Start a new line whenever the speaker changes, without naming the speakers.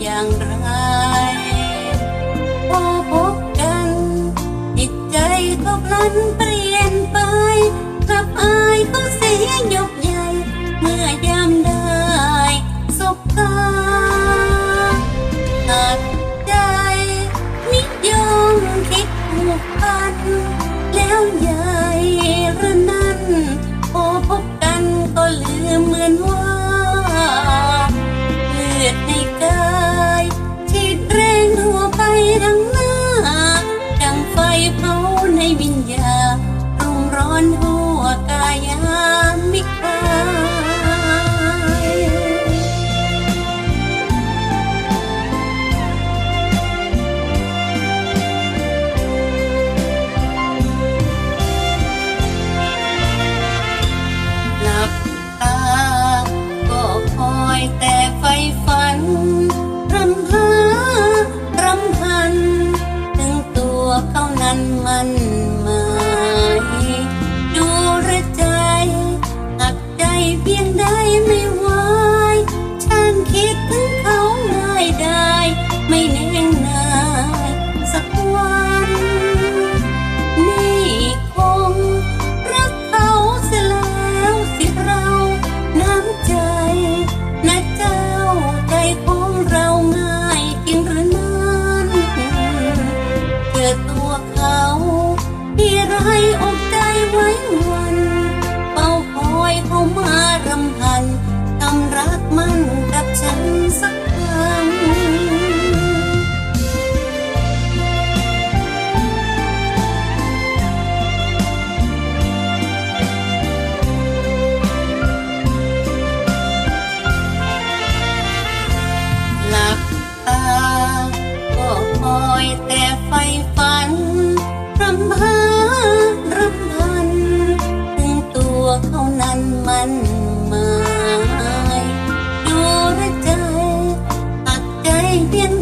อย่างไรพอพบกัน จิตใจก็พลันเปลี่ยนไปกลับอายก็เสียยกใหญ่ เมื่อยามได้สบตาตัดใจนิยมคิดหูกพัน แล้วใหญ่ระนั้นพอพบกันก็ลืมเหมือนว่า 海边